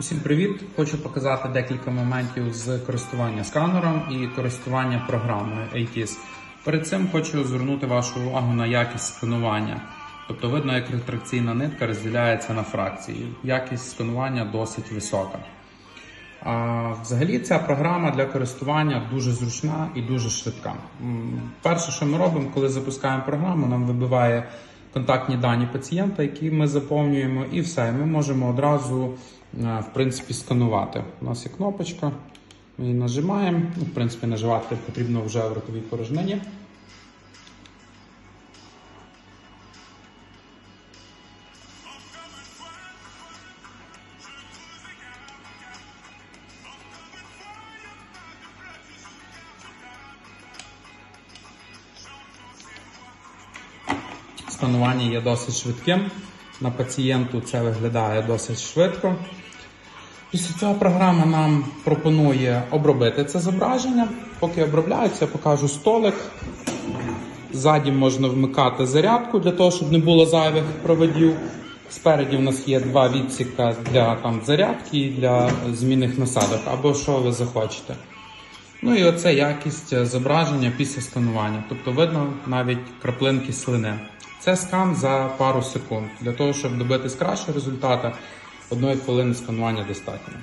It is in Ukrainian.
Усім привіт! Хочу показати декілька моментів з користування сканером і користування програмою ATIS. Перед цим хочу звернути вашу увагу на якість сканування. Тобто видно, як ретракційна нитка розділяється на фракції. Якість сканування досить висока. А, взагалі, ця програма для користування дуже зручна і дуже швидка. Перше, що ми робимо, коли запускаємо програму, нам вибиває контактні дані пацієнта, які ми заповнюємо, і все. Ми можемо одразу е, в принципі сканувати. У нас є кнопочка, ми її нажимаємо. В принципі, наживати потрібно вже в ротовій порожнині. Сканування є досить швидким. На пацієнту це виглядає досить швидко. Після цього програма нам пропонує обробити це зображення. Поки обробляється, покажу столик. Ззаді можна вмикати зарядку для того, щоб не було зайвих проводів. Спереді в нас є два відсіка для там, зарядки і для змінних насадок, або що ви захочете. Ну і оце якість е, зображення після сканування. Тобто видно навіть краплинки слини. Це скан за пару секунд. Для того, щоб добитись кращого результату, одної хвилини сканування достатньо.